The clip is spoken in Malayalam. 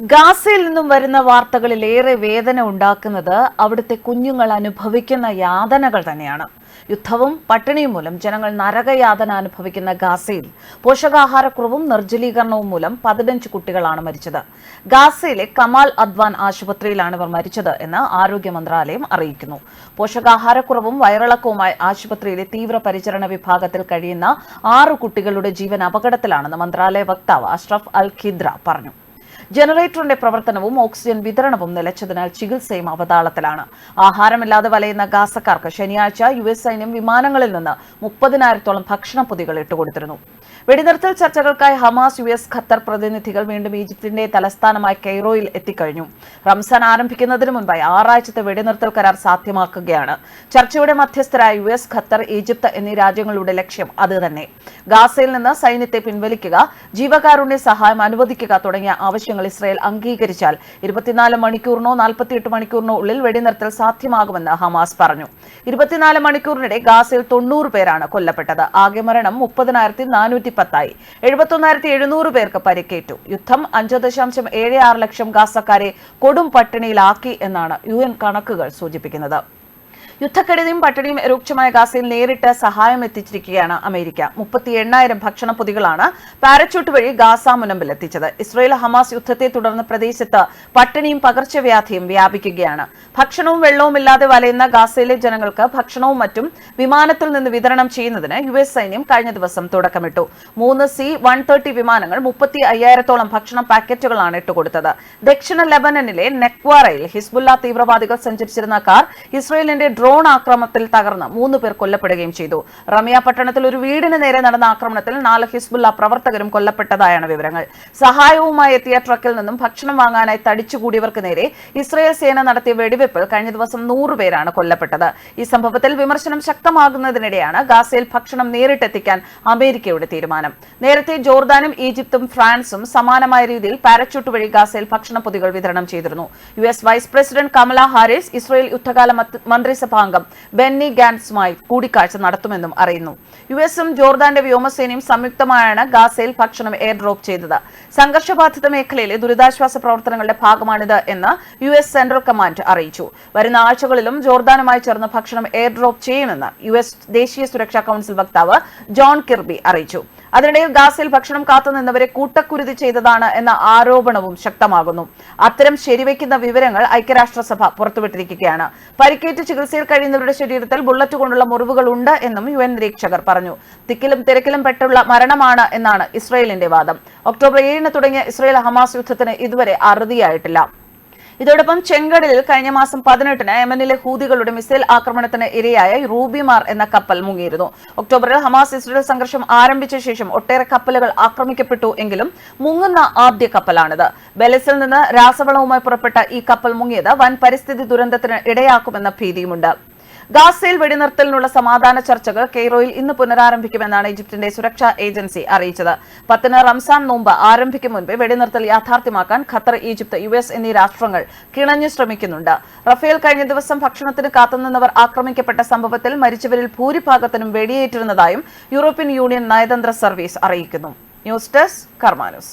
ഗാസയിൽ നിന്നും വരുന്ന വാർത്തകളിൽ ഏറെ വേദന ഉണ്ടാക്കുന്നത് അവിടുത്തെ കുഞ്ഞുങ്ങൾ അനുഭവിക്കുന്ന യാതനകൾ തന്നെയാണ്. യുദ്ധവും പട്ടിണിയും മൂലം ജനങ്ങൾ നരകയാതന അനുഭവിക്കുന്ന ഗാസയിൽ പോഷകാഹാരക്കുറവും നിർജലീകരണവും മൂലം പതിനഞ്ച് കുട്ടികളാണ് മരിച്ചത്. ഗാസയിലെ കമാൽ അദ്വാൻ ആശുപത്രിയിലാണ് ഇവർ മരിച്ചത് എന്ന് ആരോഗ്യ മന്ത്രാലയം അറിയിക്കുന്നു. പോഷകാഹാരക്കുറവും വയറിളക്കവുമായി ആശുപത്രിയിലെ തീവ്രപരിചരണ വിഭാഗത്തിൽ കഴിയുന്ന ആറു കുട്ടികളുടെ ജീവൻ അപകടത്തിലാണെന്ന് മന്ത്രാലയ വക്താവ് അഷ്റഫ് അൽ ഖിദ്ര പറഞ്ഞു. ജനറേറ്ററിന്റെ പ്രവർത്തനവും ഓക്സിജൻ വിതരണവും നിലച്ചതിനാൽ ചികിത്സയും അവതാളത്തിലാണ്. ആഹാരമില്ലാതെ വലയുന്ന ഗാസക്കാർക്ക് ശനിയാഴ്ച യു എസ് സൈന്യം വിമാനങ്ങളിൽ നിന്ന് മുപ്പതിനായിരത്തോളം ഭക്ഷണപ്പൊതികൾ ഇട്ടുകൊടുത്തിരുന്നു. വെടിനിർത്തൽ ചർച്ചകൾക്കായി ഹമാസ് യു എസ് ഖത്തർ പ്രതിനിധികൾ വീണ്ടും ഈജിപ്തിന്റെ തലസ്ഥാനമായ കെയ്റോയിൽ എത്തിക്കഴിഞ്ഞു. റംസാൻ ആരംഭിക്കുന്നതിന് മുൻപായി ആറാഴ്ചത്തെ വെടിനിർത്തൽ കരാർ സാധ്യമാക്കുകയാണ്. ചർച്ചയുടെ മധ്യസ്ഥരായ യു എസ് ഖത്തർ ഈജിപ്ത് എന്നീ രാജ്യങ്ങളുടെ ലക്ഷ്യം അത് തന്നെ ഗാസയിൽ നിന്ന് സൈന്യത്തെ പിൻവലിക്കുക ജീവകാരുണ്യ സഹായം അനുവദിക്കുക തുടങ്ങിയ ആവശ്യങ്ങൾ ഇസ്രായേൽ അംഗീകരിച്ചാൽ ഇരുപത്തിനാല് മണിക്കൂറിനോ നാൽപ്പത്തിയെട്ട് മണിക്കൂറിനോ ഉള്ളിൽ വെടിനിർത്തൽ സാധ്യമാകുമെന്ന് ഹമാസ് പറഞ്ഞു. ഇരുപത്തിനാല് മണിക്കൂറിനിടെ ഗാസയിൽ തൊണ്ണൂറ് പേരാണ് കൊല്ലപ്പെട്ടത്. ആകെ മരണം മുപ്പതിനായിരത്തി നാനൂറ്റി പത്തായി. എഴുപത്തൊന്നായിരത്തി എഴുന്നൂറ് പേർക്ക് പരിക്കേറ്റു. യുദ്ധം അഞ്ച് ദശാംശം ഏഴ് ആറ് ലക്ഷം ഗാസക്കാരെ കൊടും പട്ടിണിയിലാക്കി എന്നാണ് യു എൻ കണക്കുകൾ സൂചിപ്പിക്കുന്നത്. യുദ്ധക്കെടുതിയും പട്ടിണിയും രൂക്ഷമായ ഗാസയിൽ നേരിട്ട് സഹായം എത്തിച്ചിരിക്കുകയാണ് അമേരിക്ക. മുപ്പത്തി എണ്ണായിരം ഭക്ഷണ പൊതികളാണ് പാരച്യൂട്ട് വഴി ഗാസ മുനമ്പിൽ എത്തിച്ചത്. ഇസ്രയേൽ ഹമാസ് യുദ്ധത്തെ തുടർന്ന് പ്രദേശത്ത് പട്ടിണിയും പകർച്ചവ്യാധിയും വ്യാപിക്കുകയാണ്. ഭക്ഷണവും വെള്ളവും ഇല്ലാതെ വലയുന്ന ഗാസയിലെ ജനങ്ങൾക്ക് ഭക്ഷണവും മറ്റും വിമാനത്തിൽ നിന്ന് വിതരണം ചെയ്യുന്നതിന് യു എസ് സൈന്യം കഴിഞ്ഞ ദിവസം തുടക്കമിട്ടു. മൂന്ന് സി വൺ തേർട്ടി വിമാനങ്ങൾ മുപ്പത്തി അയ്യായിരത്തോളം ഭക്ഷണ പാക്കറ്റുകളാണ് ഇട്ടുകൊടുത്തത്. ദക്ഷിണ ലെബനനിലെ നെക്വാറയിൽ ഹിസ്ബുല്ല തീവ്രവാദികൾ സഞ്ചരിച്ചിരുന്ന കാർ ഇസ്രയേലിന്റെ ഡ്രോൺ ആക്രമണത്തിൽ തകർന്ന് മൂന്ന് പേർ കൊല്ലപ്പെടുകയും ചെയ്തു. റമിയ പട്ടണത്തിൽ ഒരു വീടിന് നേരെ നടന്ന ആക്രമണത്തിൽ നാല് ഹിസ്ബുല്ല പ്രവർത്തകരും കൊല്ലപ്പെട്ടതായാണ് വിവരങ്ങൾ. സഹായവുമായി എത്തിയ ട്രക്കിൽ നിന്നും ഭക്ഷണം വാങ്ങാനായി തടിച്ചുകൂടിയവർക്ക് നേരെ ഇസ്രയേൽ സേന നടത്തിയ വെടിവെപ്പിൽ കഴിഞ്ഞ ദിവസം നൂറ് പേരാണ് കൊല്ലപ്പെട്ടത്. ഈ സംഭവത്തിൽ വിമർശനം ശക്തമാകുന്നതിനിടെയാണ് ഗാസയിൽ ഭക്ഷണം നേരിട്ടെത്തിക്കാൻ അമേരിക്കയുടെ തീരുമാനം. നേരത്തെ ജോർദാനും ഈജിപ്തും ഫ്രാൻസും സമാനമായ രീതിയിൽ പാരച്യൂട്ട് വഴി ഗാസയിൽ ഭക്ഷണ പൊതികൾ വിതരണം ചെയ്തിരുന്നു. U S vice president Kamala Harris Israel യുദ്ധകാല മത്ത് മന്ത്രിസഭാംഗം ബെന്നി ഗാൻസുമായി കൂടിക്കാഴ്ച നടത്തുമെന്നും അറിയുന്നു. യു എസും ജോർദാന്റെ വ്യോമസേനയും സംയുക്തമായാണ് ഗാസയിൽ ഭക്ഷണം എയർ ഡ്രോപ്പ് ചെയ്തത്. സംഘർഷബാധിത മേഖലയിലെ ദുരിതാശ്വാസ പ്രവർത്തനങ്ങളുടെ ഭാഗമാണിത് എന്ന് യു എസ് സെൻട്രൽ കമാൻഡ് അറിയിച്ചു. വരുന്ന ആഴ്ചകളിലും ജോർദാനുമായി ചേർന്ന് ഭക്ഷണം എയർ ഡ്രോപ്പ് ചെയ്യുമെന്ന് യു എസ് ദേശീയ സുരക്ഷാ കൌൺസിൽ വക്താവ് ജോൺ കിർബി അറിയിച്ചു. അതിനിടയിൽ ഗാസയിൽ ഭക്ഷണം കാത്തുനിന്നവരെ കൂട്ടക്കുരുതി ചെയ്തതാണ് എന്ന ആരോപണവും ശക്തമാകുന്നു. അത്തരം ശരിവയ്ക്കുന്ന വിവരങ്ങൾ ഐക്യരാഷ്ട്രസഭ പുറത്തുവിട്ടിരിക്കുകയാണ്. പരിക്കേറ്റ് ചികിത്സയിൽ കഴിയുന്നവരുടെ ശരീരത്തിൽ ബുള്ളറ്റ് കൊണ്ടുള്ള മുറിവുകൾ ഉണ്ട് എന്നും യു എൻ നിരീക്ഷകർ പറഞ്ഞു. തിക്കിലും തിരക്കിലും പെട്ടുള്ള മരണമാണ് എന്നാണ് ഇസ്രയേലിന്റെ വാദം. ഒക്ടോബർ ഏഴിന് തുടങ്ങിയ ഇസ്രയേൽ ഹമാസ് യുദ്ധത്തിന് ഇതുവരെ അറുതിയായിട്ടില്ല. ഇതോടൊപ്പം ചെങ്കടലിൽ കഴിഞ്ഞ മാസം പതിനെട്ടിന് യമനിലെ ഹൂതികളുടെ മിസൈൽ ആക്രമണത്തിന് ഇരയായ റൂബിമാർ എന്ന കപ്പൽ മുങ്ങിയിരുന്നു. ഒക്ടോബറിൽ ഹമാസ് ഇസ്രയേൽ സംഘർഷം ആരംഭിച്ച ശേഷം ഒട്ടേറെ കപ്പലുകൾ ആക്രമിക്കപ്പെട്ടു എങ്കിലും മുങ്ങുന്ന ആദ്യ കപ്പലാണിത്. ബെലസിൽ നിന്ന് രാസവളവുമായി പുറപ്പെട്ട ഈ കപ്പൽ മുങ്ങിയത് വൻ പരിസ്ഥിതി ദുരന്തത്തിന് ഇടയാക്കുമെന്ന ഭീതിയുമുണ്ട്. ഗാസയിൽ വെടിനിർത്തലിനുള്ള സമാധാന ചർച്ചകൾ കെയ്റോയിൽ ഇന്ന് പുനരാരംഭിക്കുമെന്നാണ് ഈജിപ്തിന്റെ സുരക്ഷാ ഏജൻസി അറിയിച്ചത്. പത്തിന് റംസാൻ നോമ്പ് ആരംഭിക്കും മുൻപേ വെടിനിർത്തൽ യാഥാർത്ഥ്യമാക്കാൻ ഖത്തർ ഈജിപ്ത് യു എസ് എന്നീ രാഷ്ട്രങ്ങൾ കിണഞ്ഞു ശ്രമിക്കുന്നുണ്ട്. റഫേൽ കഴിഞ്ഞ ദിവസം ഭക്ഷണത്തിന് കാത്തുനിന്നവർ ആക്രമിക്കപ്പെട്ട സംഭവത്തിൽ മരിച്ചവരിൽ ഭൂരിഭാഗത്തിനും വെടിയേറ്റിരുന്നതായും യൂറോപ്യൻ യൂണിയൻ നയതന്ത്ര സർവീസ് അറിയിക്കുന്നു. News desk കർമാനൂസ്.